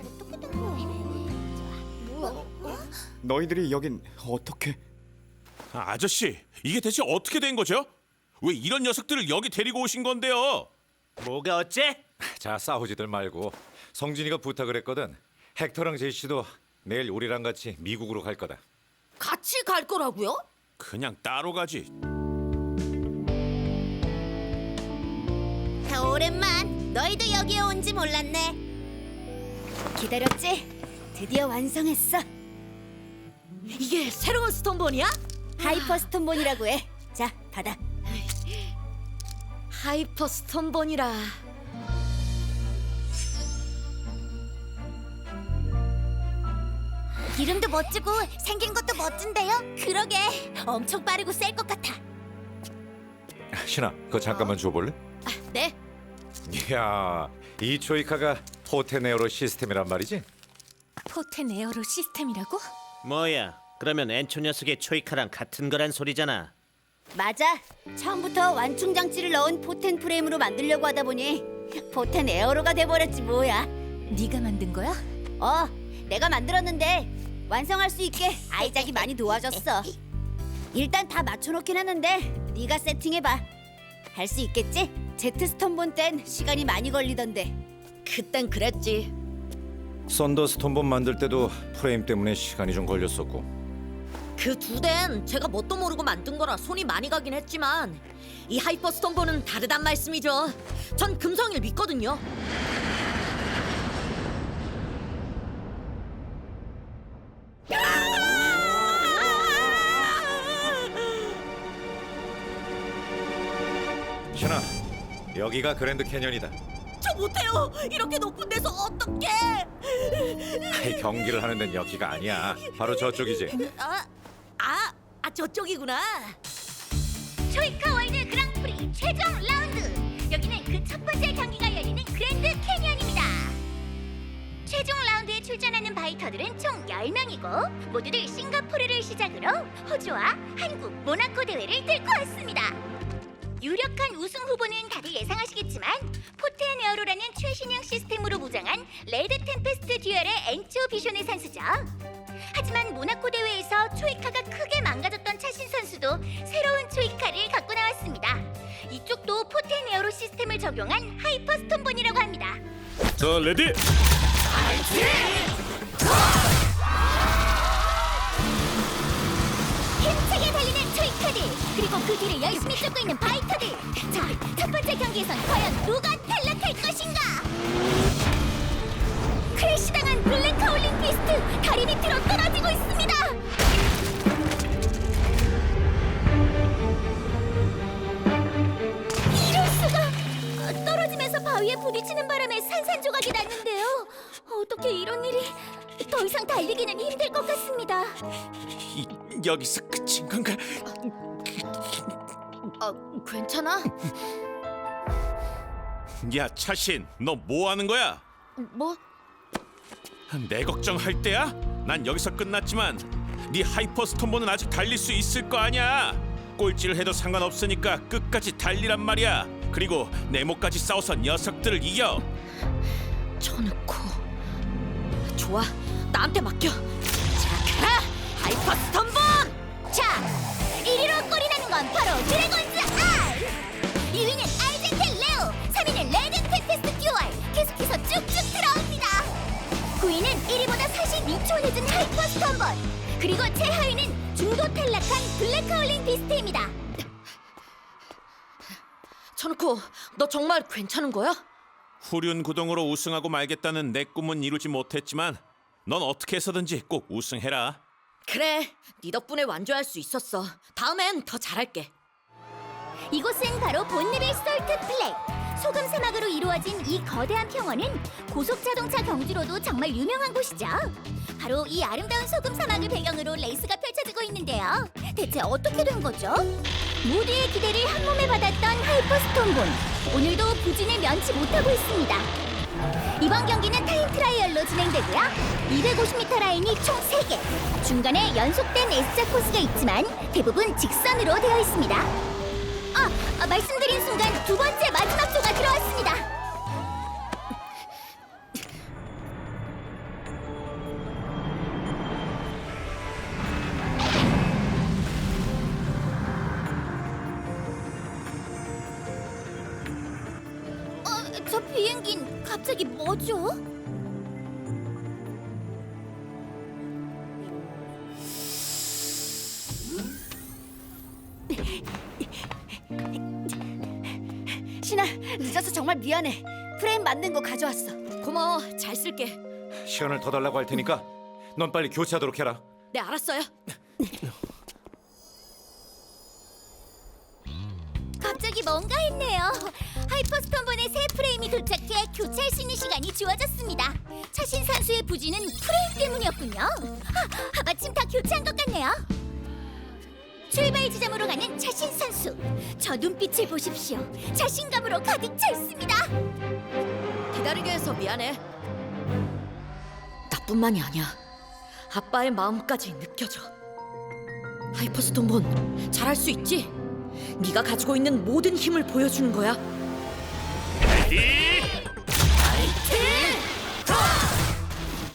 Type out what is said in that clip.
어떻게 된 거야? 뭐야? 너희들이 여긴 어떻게? 아, 아저씨, 이게 대체 어떻게 된 거죠? 왜 이런 녀석들을 여기 데리고 오신 건데요? 뭐가 어째? 자 싸우지들 말고 성진이가 부탁을 했거든 헥터랑 제시도 내일 우리랑 같이 미국으로 갈 거다 같이 갈 거라고요? 그냥 따로 가지. 오랜만. 너희도 여기에 온 지 몰랐네. 기다렸지? 드디어 완성했어. 이게 새로운 스톤본이야? 하이퍼 스톤본이라고 해. 자, 받아. 하이퍼 스톤본이라. 이름도 멋지고 생긴 것도 멋진데요? 그러게. 엄청 빠르고 셀 것 같아. 신아 그거 잠깐만 줘볼래? 네. 이야 이 초이카가 포테네어로 시스템이란 말이지? 포텐 에어로 시스템이라고? 뭐야? 그러면 엔초 녀석의 초이카랑 같은 거란 소리잖아. 맞아. 처음부터 완충 장치를 넣은 포텐 프레임으로 만들려고 하다 보니 포텐 에어로가 돼버렸지 뭐야. 네가 만든 거야? 어, 내가 만들었는데 완성할 수 있게 아이작이 많이 도와줬어. 일단 다 맞춰놓긴 했는데 네가 세팅해봐. 할 수 있겠지? 제트 스톤본 땐 시간이 많이 걸리던데. 그땐 그랬지. 썬더스톤본 만들 때도 프레임 때문에 시간이 좀 걸렸었고 그 두 대는 제가 뭣도 모르고 만든 거라 손이 많이 가긴 했지만 이 하이퍼 스톤본은 다르단 말씀이죠. 전 금성일 믿거든요. 여기가 그랜드 캐년이다 저 못해요. 이렇게 높은 데서 어떻게? 아이, 경기를 하는 데는 여기가 아니야 바로 저쪽이지 아, 아, 아 저쪽이구나. 초이카 월드 그랑프리 최종 라운드 여기는 그 첫 번째 경기가 열리는 그랜드 캐니언입니다 최종 라운드에 출전하는 바이터들은 총 10명이고 모두들 싱가포르를 시작으로 호주와 한국, 모나코 대회를 뚫고 왔습니다 유력한 우승 후보는 다들 예상하시겠지만 포텐 에어로라는 최신형 시스템으로 무장한 레드 템페스트 듀얼의 엔초 비션의 선수죠 하지만 모나코 대회에서 초이카가 크게 망가졌던 차신 선수도 새로운 초이카를 갖고 나왔습니다. 이쪽도 포텐 에어로 시스템을 적용한 하이퍼 스톤본이라고 합니다. 자, 레디. 힘차게 그리고 그 뒤를 열심히 쫓고 있는 바이터들. 자, 첫 번째 경기에선 과연 누가 탈락할 것인가? 크래시당한 블랙 카울링 비스트 다리 밑으로 떨어지고 있습니다. 이럴 수가! 어, 떨어지면서 바위에 부딪히는 바람에 산산조각이 났는데요. 어떻게 이런 일이? 더 이상 달리기는 힘들 것 같습니다. 이, 여기서 그친 건가? 아, 괜찮아? 야, 차신, 너 뭐 하는 거야? 뭐? 내 걱정할 때야? 난 여기서 끝났지만 네 하이퍼 스톤본은 아직 달릴 수 있을 거 아니야. 꼴찌를 해도 상관없으니까 끝까지 달리란 말이야. 그리고 네모까지 싸워서 녀석들을 이겨. 쳐놓고 좋아 나한테 맡겨 자 가라 하이퍼 스톤본 자, 1위로 꼴이 나는 건 바로 드래곤 42초 늦은 하이퍼 스톤본 그리고 최하위는 중도 탈락한 블랙 카울링 비스트입니다. 쳐놓고 너 정말 괜찮은 거야? 후륜 구동으로 우승하고 말겠다는 내 꿈은 이루지 못했지만 넌 어떻게 해서든지 꼭 우승해라. 그래 네 덕분에 완주할 수 있었어 다음엔 더 잘할게 이곳은 바로 본네빌 솔트 플렉. 소금 사막으로 이루어진 이 거대한 평원은 고속 자동차 경주로도 정말 유명한 곳이죠. 바로 이 아름다운 소금 사막을 배경으로 레이스가 펼쳐지고 있는데요. 대체 어떻게 된 거죠? 모두의 기대를 한 몸에 받았던 하이퍼스톤본. 오늘도 부진을 면치 못하고 있습니다. 이번 경기는 타임 트라이얼로 진행되고요. 250m 라인이 총 3개. 중간에 연속된 S자 코스가 있지만 대부분 직선으로 되어 있습니다. 아, 말씀드린 순간 두 번째 마지막 조가 들어왔습니다. 어, 저 비행기 갑자기 뭐죠? 신아, 늦어서 정말 미안해. 프레임 만든 거 가져왔어. 고마워. 잘 쓸게. 시간을 더 달라고 할 테니까 넌 빨리 교체하도록 해라. 네, 알았어요. 갑자기 뭔가 했네요. 하이퍼스톤본의 새 프레임이 도착해 교체할 수 있는 시간이 주어졌습니다. 차신 산수의 부지는 프레임 때문이었군요. 아, 마침 다 교체한 것 같네요. 출발 지점으로 가는. 저 눈빛을 보십시오. 자신감으로 가득 차 있습니다. 기다리게 해서 미안해. 나뿐만이 아니야. 아빠의 마음까지 느껴져. 하이퍼스톤본 잘할 수 있지? 네가 가지고 있는 모든 힘을 보여주는 거야. 이